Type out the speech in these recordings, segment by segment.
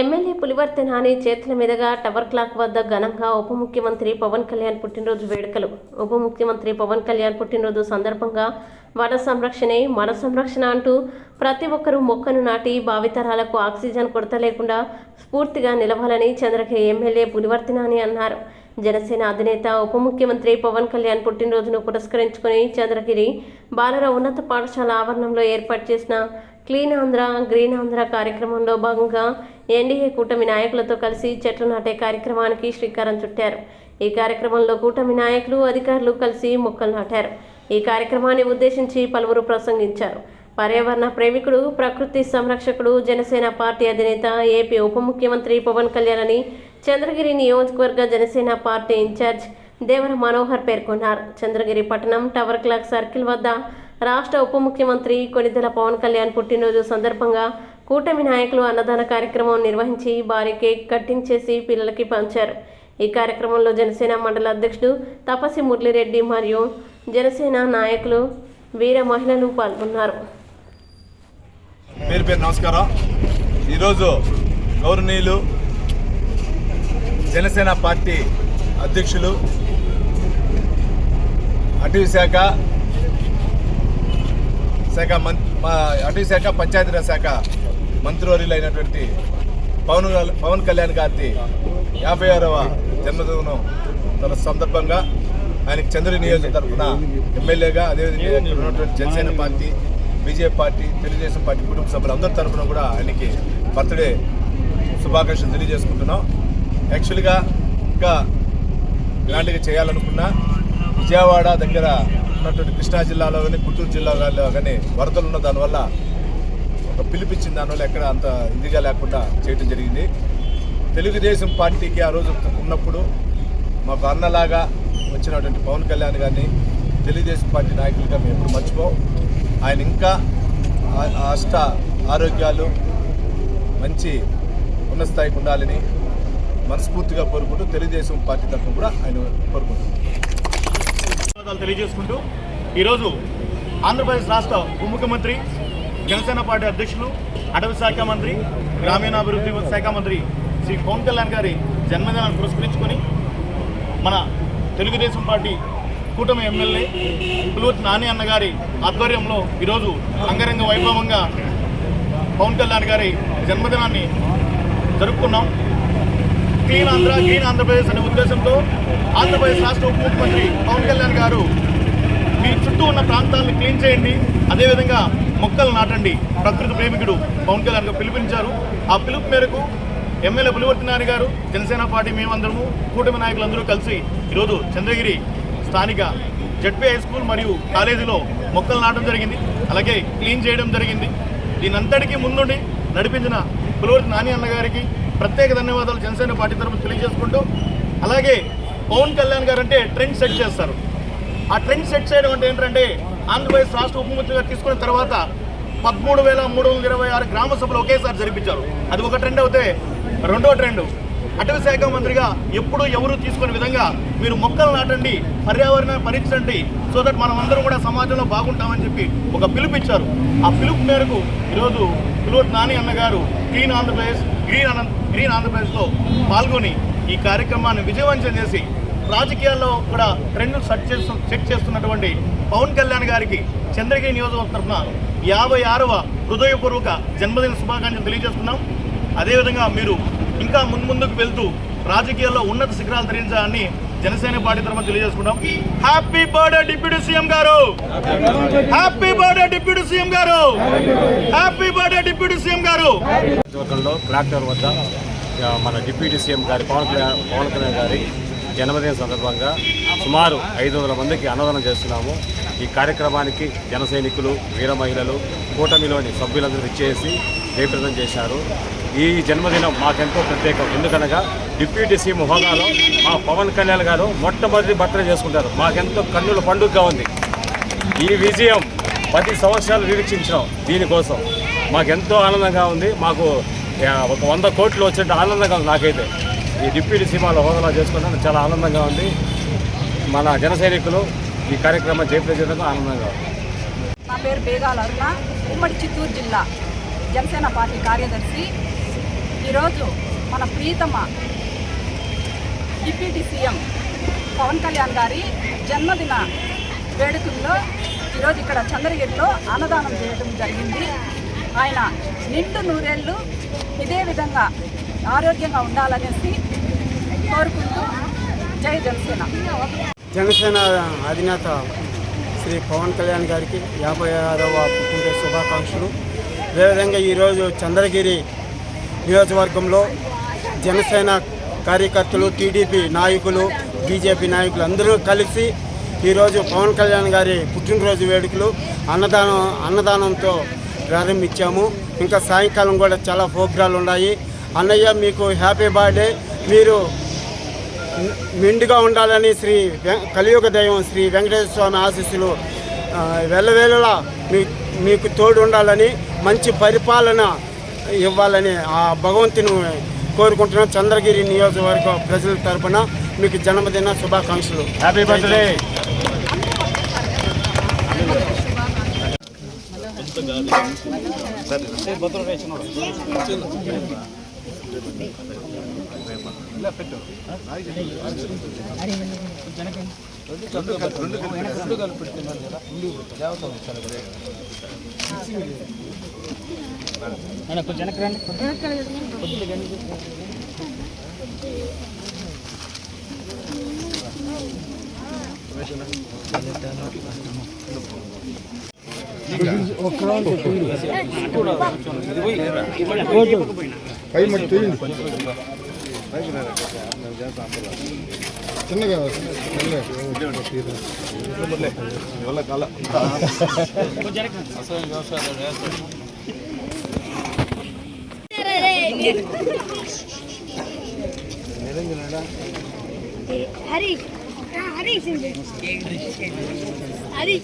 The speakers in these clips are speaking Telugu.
ఎమ్మెల్యే పులివర్తె నాని చేతుల మీదుగా టవర్ క్లాక్ వద్ద ఘనంగా ఉప ముఖ్యమంత్రి పవన్ కళ్యాణ్ పుట్టినరోజు వేడుకలు. ఉప ముఖ్యమంత్రి పవన్ కళ్యాణ్ పుట్టినరోజు సందర్భంగా వన సంరక్షణే మన సంరక్షణ అంటూ ప్రతి ఒక్కరూ మొక్కను నాటి భావితరాలకు ఆక్సిజన్ కొరత లేకుండా స్ఫూర్తిగా నిలవాలని చంద్రగిరి ఎమ్మెల్యే పులివర్తె నాని అన్నారు. జనసేన అధినేత ఉప ముఖ్యమంత్రి పవన్ కళ్యాణ్ పుట్టినరోజును పురస్కరించుకుని చంద్రగిరి బాలర ఉన్నత పాఠశాల ఆవరణంలో ఏర్పాటు చేసిన క్లీన్ ఆంధ్ర గ్రీన్ ఆంధ్ర కార్యక్రమంలో భాగంగా ఎన్డీఏ కూటమి నాయకులతో కలిసి చెట్లు నాటే కార్యక్రమానికి శ్రీకారం చుట్టారు. ఈ కార్యక్రమంలో కూటమి నాయకులు అధికారులు కలిసి మొక్కలు నాటారు. ఈ కార్యక్రమాన్ని ఉద్దేశించి పలువురు ప్రసంగించారు. పర్యావరణ ప్రేమికుడు ప్రకృతి సంరక్షకుడు జనసేన పార్టీ అధినేత ఏపీ ఉప ముఖ్యమంత్రి పవన్ కళ్యాణ్ అని చంద్రగిరి నియోజకవర్గ జనసేన పార్టీ ఇన్ఛార్జ్ దేవర మనోహర్ పేర్కొన్నారు. చంద్రగిరి పట్టణం టవర్ క్లాక్ సర్కిల్ వద్ద రాష్ట్ర ఉప ముఖ్యమంత్రి కొనిదెల పవన్ కళ్యాణ్ పుట్టినరోజు సందర్భంగా కూటమి నాయకులు అన్నదాన కార్యక్రమం నిర్వహించి భారీ కేక్ కట్టింగ్ చేసి పిల్లలకి పంచారు. ఈ కార్యక్రమంలో జనసేన మండల అధ్యక్షుడు తపసి మురళిరెడ్డి మరియు జనసేన నాయకులు వీర మహిళలు పాల్గొన్నారు. పేరు పేరు నమస్కారం. ఈరోజు గౌరవనీయులు జనసేన పార్టీ అధ్యక్షులు అటవీ శాఖ శాఖ అటవీ శాఖ పంచాయతీరాజ్ శాఖ మంత్రివర్యులు అయినటువంటి పవన్ పవన్ కళ్యాణ్ గారి యాభై ఆరవ జన్మదినం తన సందర్భంగా ఆయనకి చంద్ర నియోజక తరఫున ఎమ్మెల్యేగా అదేవిధంగా ఉన్నటువంటి Janasena party BJP party Telugudesam party కుటుంబ సభ్యులు అందరి తరఫున కూడా ఆయనకి బర్త్డే శుభాకాంక్షలు తెలియజేసుకుంటున్నాం. యాక్చువల్గా ఇంకా ఇలాంటివి చేయాలనుకున్నా విజయవాడ దగ్గర ఉన్నటువంటి కృష్ణా జిల్లాలో కానీ గుంటూరు జిల్లాలో కానీ వరదలు ఉన్న దానివల్ల ఒక పిలిపించిన దానివల్ల ఎక్కడ అంత ఇదిగా లేకుండా చేయడం జరిగింది. తెలుగుదేశం పార్టీకి ఆ రోజు ఉన్నప్పుడు మాకు అన్నలాగా వచ్చినటువంటి పవన్ కళ్యాణ్ గారిని తెలుగుదేశం పార్టీ నాయకులుగా మేము ఎప్పుడు మర్చిపోం. ఆయన ఇంకా ఆ- అష్ట ఆరోగ్యాలు మంచి ఉన్న స్థాయికి ఉండాలని మనస్ఫూర్తిగా కోరుకుంటూ తెలుగుదేశం పార్టీ తరఫున కూడా ఆయన కోరుకుంటున్నాం. తెలియజేసుకుంటూ ఈరోజు ఆంధ్రప్రదేశ్ రాష్ట్ర ఉప ముఖ్యమంత్రి జనసేన పార్టీ అధ్యక్షులు అటవీ శాఖ మంత్రి గ్రామీణాభివృద్ధి శాఖ మంత్రి శ్రీ పవన్ కళ్యాణ్ గారి జన్మదినాన్ని పురస్కరించుకొని మన తెలుగుదేశం పార్టీ కూటమి ఎమ్మెల్యే పులువతి నాని అన్న గారి ఆధ్వర్యంలో ఈరోజు అంగరంగ వైభవంగా పవన్ కళ్యాణ్ గారి జన్మదినాన్ని జరుపుకున్నాం. క్లీన్ ఆంధ్ర గ్రీన్ ఆంధ్రప్రదేశ్ అనే ఉద్దేశంతో ఆంధ్రప్రదేశ్ రాష్ట్ర ఉప ముఖ్యమంత్రి పవన్ కళ్యాణ్ గారు మీ చుట్టూ ఉన్న ప్రాంతాలను క్లీన్ చేయండి. అదేవిధంగా మొక్కలు నాటండి. ప్రకృతి ప్రేమికుడు పవన్ కళ్యాణ్ గారు పిలుపునిచ్చారు. ఆ పిలుపు మేరకు ఎమ్మెల్యే పులివర్తి నాని గారు జనసేన పార్టీ మేమందరము కూటమి నాయకులందరూ కలిసి ఈరోజు చంద్రగిరి స్థానిక జడ్పీ హై స్కూల్ మరియు కాలేజీలో మొక్కలు నాటడం జరిగింది. అలాగే క్లీన్ చేయడం జరిగింది. దీనంతటికీ ముందుండి నడిపించిన పులివర్తి నాని అన్న గారికి ప్రత్యేక ధన్యవాదాలు జనసేన పార్టీ తరఫున తెలియజేసుకుంటూ అలాగే పవన్ కళ్యాణ్ గారు అంటే ట్రెండ్ సెట్ చేస్తారు. ఆ ట్రెండ్ సెట్ చేయడం అంటే ఏంటంటే ఆంధ్రప్రదేశ్ రాష్ట్ర ఉప ముఖ్యమంత్రిగా తీసుకున్న తర్వాత పదమూడు వేల మూడు వందల ఇరవై ఆరు గ్రామ సభలు ఒకేసారి జరిపించారు. అది ఒక ట్రెండ్ అయితే రెండో ట్రెండ్. అటవీ శాఖ మంత్రిగా ఎప్పుడు ఎవరు తీసుకునే విధంగా మీరు మొక్కలు నాటండి పర్యావరణాన్ని పరీక్షండి సో దట్ మనం అందరం కూడా సమాజంలో బాగుంటామని చెప్పి ఒక పిలుపు ఇచ్చారు. ఆ పిలుపు మేరకు ఈరోజు పిలువట్ నాని అన్నగారు clean Andhra Pradesh green Anand green ఆంధ్రప్రదేశ్లో పాల్గొని ఈ కార్యక్రమాన్ని విజయవంతం చేసి రాజకీయాల్లో కూడా ట్రెండ్ సెట్ చేస్తు సెట్ చేస్తున్నటువంటి పవన్ కళ్యాణ్ గారికి చంద్రగిరి నియోజకవర్గం తరఫున యాభై ఆరవ హృదయపూర్వక జన్మదిన శుభాకాంక్షలు తెలియజేస్తున్నాం. అదేవిధంగా మీరు ఇంకా ముందుకు వెళ్తూ రాజకీయాల్లో ఉన్నత శిఖరాలు ధరించాలని జనసేన పార్టీ తరఫున తెలియజేసుకుంటాం హ్యాపీ బర్త్డే డిప్యూటీ సీఎం గారు. హ్యాపీ బర్త్డే డిప్యూటీ సీఎం గారు. హ్యాపీ బర్త్డే డిప్యూటీ సీఎం గారు. ట్రాక్టర్ వద్ద మన డిప్యూటీ సీఎం గారి పవన్ కళ్యాణ్ పవన్ కళ్యాణ్ గారి జన్మదిన సందర్భంగా సుమారు ఐదు వందల మందికి అన్నదానం చేస్తున్నాము. ఈ కార్యక్రమానికి జన సైనికులు వీర మహిళలు కూటమిలోని సభ్యులందరూ ఇచ్చేసి జయప్రదం చేశారు. ఈ జన్మదినం మాకెంతో ప్రత్యేకం. ఎందుకనగా డిప్యూటీ సీఎం హోదాలో మా పవన్ కళ్యాణ్ గారు మొట్టమొదటి బర్త్డే చేసుకుంటారు. మాకెంతో కన్నుల పండుగగా ఉంది. ఈ విజయం పది సంవత్సరాలు నిరీక్షించాం దీనికోసం. మాకెంతో ఆనందంగా ఉంది. మాకు ఒక వంద కోట్లు వచ్చేట ఆనందంగా ఉంది నాకైతే. ఈ డిప్యూటీ సీమాలో హోదాలో చేసుకున్నాను చాలా ఆనందంగా ఉంది. మన జన సైనికులు ఈ కార్యక్రమం జయప్రజేయడంగా ఆనందంగా ఉంది. నా పేరు బేగాల అరుణ ఉమ్మడి చిత్తూరు జిల్లా జనసేన పార్టీ కార్యదర్శి. ఈరోజు మన ప్రీతమ డిప్యూటీ సీఎం పవన్ కళ్యాణ్ గారి జన్మదిన వేడుకల్లో ఈరోజు ఇక్కడ చంద్రగిరిలో అన్నదానం చేయడం జరిగింది. ఆయన నిండు నూరేళ్ళు ఇదే విధంగా ఆరోగ్యంగా ఉండాలనేసి కోరుకుంటూ జై జనసేన. జనసేన అధినేత శ్రీ పవన్ కళ్యాణ్ గారికి యాభై ఆరవ పుట్టినరోజు శుభాకాంక్షలు. అదేవిధంగా ఈరోజు చంద్రగిరి నియోజకవర్గంలో జనసేన కార్యకర్తలు టీడీపీ నాయకులు బీజేపీ నాయకులు అందరూ కలిసి ఈరోజు పవన్ కళ్యాణ్ గారి పుట్టినరోజు వేడుకలు అన్నదానం అన్నదానంతో ప్రారంభించాము. ఇంకా సాయంకాలం కూడా చాలా ప్రోగ్రాలు ఉన్నాయి. అన్నయ్య మీకు హ్యాపీ బర్త్డే. మీరు మెండుగా ఉండాలని శ్రీ వెం- కలియుగ దైవం శ్రీ వెంకటేశ్వర స్వామి ఆశీస్సులు వెళ్ళవేళలా మీ మీకు తోడు ఉండాలని మంచి పరిపాలన ఇవ్వాలని ఆ భగవంతుని కోరుకుంటున్నాం చంద్రగిరి నియోజకవర్గ ప్రజల తరపున మీకు జన్మదిన శుభాకాంక్షలు హ్యాపీ బర్త్డే రెండు కలిపి రెండు కలిపి పెడుతున్నారు కదా దేవత చాలా కొంచెం వెనకరండి పై మరి హరి హరి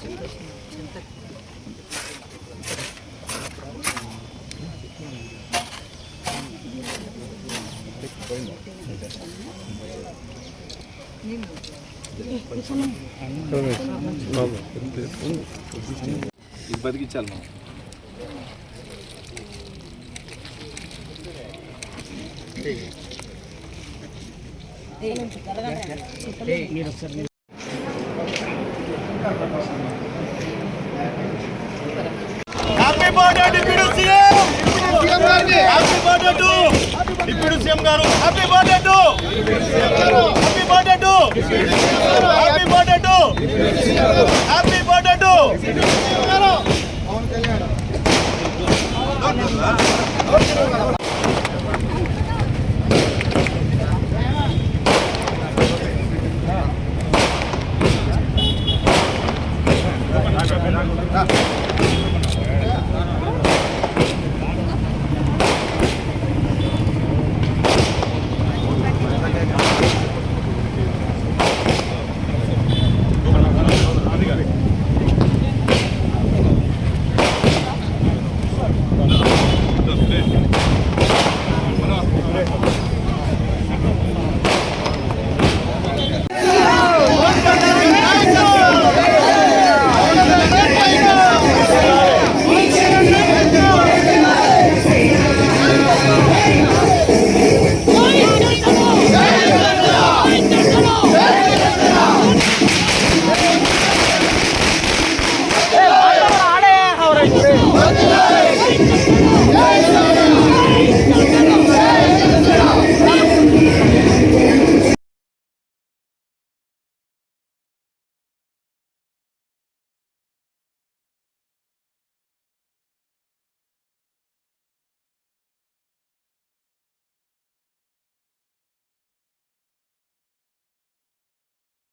సింగ్ మనం మీరు ఒకసారి డిప్యూటీ సీఎం గారు happy birthday to happy birthday to happy birthday to happy birthday to Thank